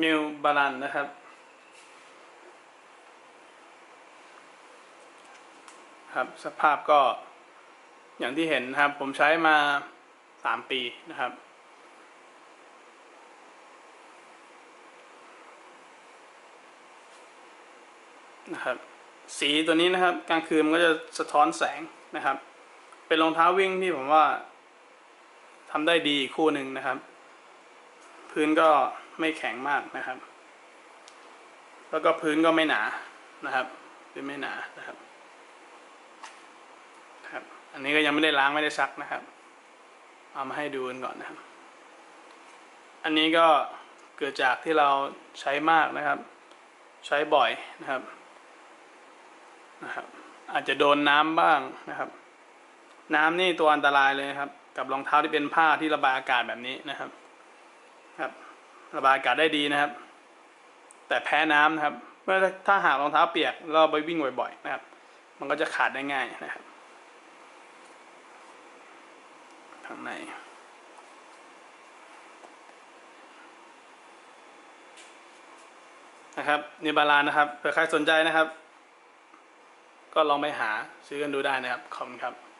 มิวบาลันนะครับ ครับ สภาพก็อย่างที่เห็นนะครับ ผมใช้มาสามปีนะครับ นะครับ สีตัวนี้นะครับกลางคืนมันก็จะสะท้อนแสงนะครับ เป็นรองเท้าวิ่งที่ผมว่าทำได้ดีอีกคู่หนึ่งนะครับ พื้นก็ ไม่แข็งมากนะครับ แล้วก็พื้นก็ไม่หนานะครับพื้นไม่หนานะครับครับ อันนี้ก็ยังไม่ได้ล้างไม่ได้ซักนะครับ เอามาให้ดูกันก่อนนะครับ อันนี้ก็เกิดจากที่เราใช้มากนะครับ ใช้บ่อยนะครับนะครับ อาจจะโดนน้ำบ้างนะครับ น้ำนี่ตัวอันตรายเลยครับ กับรองเท้าที่เป็นผ้าที่ระบายอากาศแบบนี้นะครับครับ ระบายอากาศได้ดีนะครับ แต่แพ้น้ำนะครับ เมื่อถ้าหากรองเท้าเปียกแล้วเราไปวิ่งบ่อยๆนะครับ มันก็จะขาดได้ง่ายนะครับข้างในนะครับนิบาลานนะครับเผื่อใครสนใจนะครับ ก็ลองไปหาซื้อกันดูได้นะครับขอบคุณครับ